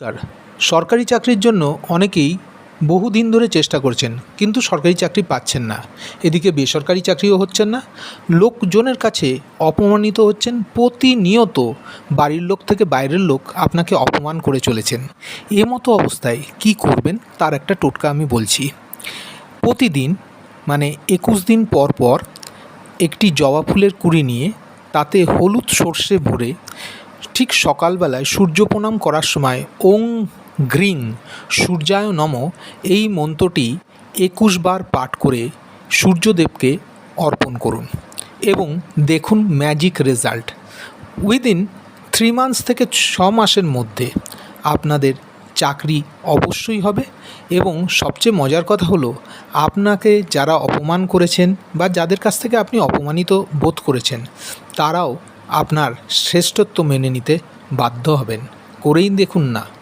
নমস্কার সরকারি চাকরির জন্য অনেকেই বহুদিন ধরে চেষ্টা করছেন, কিন্তু সরকারি চাকরি পাচ্ছেন না। এদিকে বেসরকারি চাকরিও হচ্ছেন না। লোকজনের কাছে অপমানিত হচ্ছেন প্রতিনিয়ত। বাড়ির লোক থেকে বাইরের লোক আপনাকে অপমান করে চলেছেন। এ মতো অবস্থায় কী করবেন তার একটা টোটকা আমি বলছি। প্রতিদিন মানে একুশ দিন পর পর একটি জবা ফুলের কুড়ি নিয়ে তাতে হলুদ সর্ষে ভরে ঠিক সকালবেলায় সূর্য প্রণাম করার সময় ওং গ্রিং সূর্যায় নম এই মন্ত্রটি একুশ বার পাঠ করে সূর্যদেবকে অর্পণ করুন এবং দেখুন magic result. Within three months থেকে ছ মাসের মধ্যে আপনাদের চাকরি অবশ্যই হবে এবং সবচেয়ে মজার কথা হলো আপনাকে যারা অপমান করেছেন বা যাদের কাছ থেকে আপনি অপমানিত বোধ করেছেন, তারাও আপনার শ্রেষ্ঠত্ব মেনে নিতে বাধ্য হবেন। করেই দেখুন না।